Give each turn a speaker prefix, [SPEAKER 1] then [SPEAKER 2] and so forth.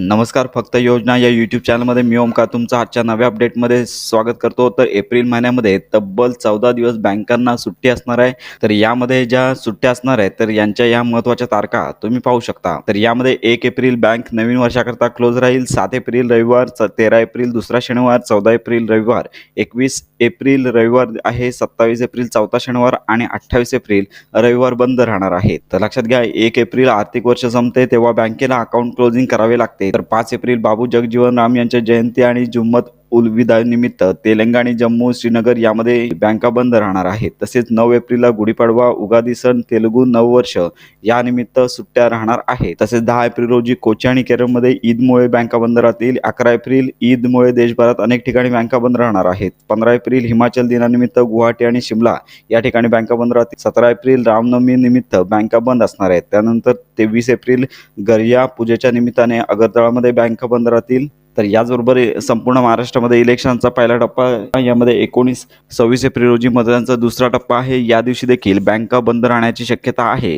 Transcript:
[SPEAKER 1] नमस्कार फक्त योजना या यूट्यूब चॅनलमध्ये मी ओमकार तुमचं आजच्या नव्या अपडेटमध्ये स्वागत करतो. तर एप्रिल महिन्यामध्ये तब्बल चौदा दिवस बँकांना सुट्टी असणार आहे. तर यामध्ये ज्या सुट्ट्या असणार आहेत तर यांच्या या महत्त्वाच्या तारखा तुम्ही पाहू शकता. तर यामध्ये एक एप्रिल बँक नवीन वर्षाकरता क्लोज राहील. सात एप्रिल रविवार च- तेरा एप्रिल दुसरा शनिवार चौदा एप्रिल रविवार एकवीस एप्रिल रविवार आहे सत्तावीस एप्रिल चौथा शनिवार आणि अठ्ठावीस एप्रिल रविवार बंद राहणार आहे. तर लक्षात घ्या एक एप्रिल आर्थिक वर्ष संपते तेव्हा बँकेला अकाउंट क्लोजिंग करावे लागते. तर पाच एप्रिल बाबू जगजीवन राम यांच्या जयंती आणि जुम्मत उल निमित्त तेलंगणा आणि जम्मू श्रीनगर यामध्ये बँका बंद राहणार आहेत. तसेच नऊ एप्रिलला गुढीपाडवा उगादी सण तेलुगू नववर्ष या निमित्त सुट्ट्या राहणार आहेत. तसेच दहा एप्रिल रोजी कोची आणि केरळमध्ये ईदमुळे बँका बंद राहतील. अकरा एप्रिल ईदमुळे देशभरात अनेक ठिकाणी बँका बंद राहणार आहेत. पंधरा एप्रिल हिमाचल दिनानिमित्त गुवाहाटी आणि शिमला या ठिकाणी बँका बंद राहतील. सतरा एप्रिल रामनवमी निमित्त बँका बंद असणार आहेत. त्यानंतर तेवीस एप्रिल गरिया पूजेच्या निमित्ताने अगरतळामध्ये बँका बंद राहतील. तर याचबरोबर संपूर्ण महाराष्ट्रामध्ये इलेक्शनचा पहिला टप्पा यामध्ये एकोणीस सव्वीस एप्रिल रोजी मतदानाचा दुसरा टप्पा आहे. या दिवशी देखील बँका बंद राहण्याची शक्यता आहे.